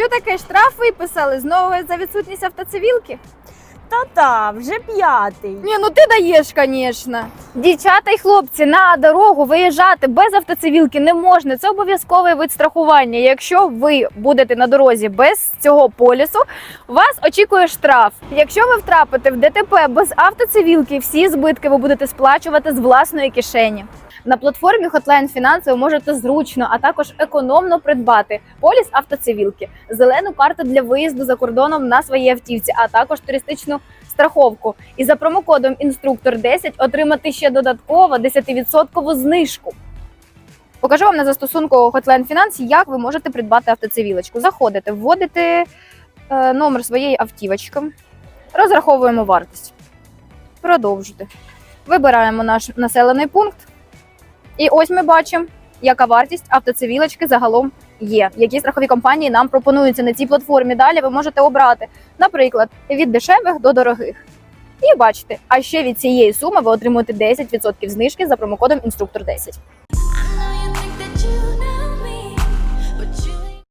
що таке штраф виписали знову за відсутність автоцивілки? Та-та, вже п'ятий. Ні, ну ти даєш, звісно. Дівчата й хлопці, на дорогу виїжджати без автоцивілки не можна. Це обов'язковий вид страхування. Якщо ви будете на дорозі без цього полісу, вас очікує штраф. Якщо ви втрапите в ДТП без автоцивілки, всі збитки ви будете сплачувати з власної кишені. На платформі Hotline Finance ви можете зручно, а також економно придбати поліс автоцивілки, зелену карту для виїзду за кордоном на своїй автівці, а також туристичну страховку. І за промокодом інструктор 10 отримати ще додатково 10% знижку. Покажу вам на застосунку Hotline Finance, як ви можете придбати автоцивілочку. Заходите, вводите е, номер своєї автівочки, розраховуємо вартість. Продовжуйте. Вибираємо наш населений пункт. І ось ми бачимо, яка вартість автоцивілочки загалом є. Які страхові компанії нам пропонуються на цій платформі. Далі ви можете обрати, наприклад, від дешевих до дорогих. І бачите, а ще від цієї суми ви отримуєте 10% знижки за промокодом інструктор 10.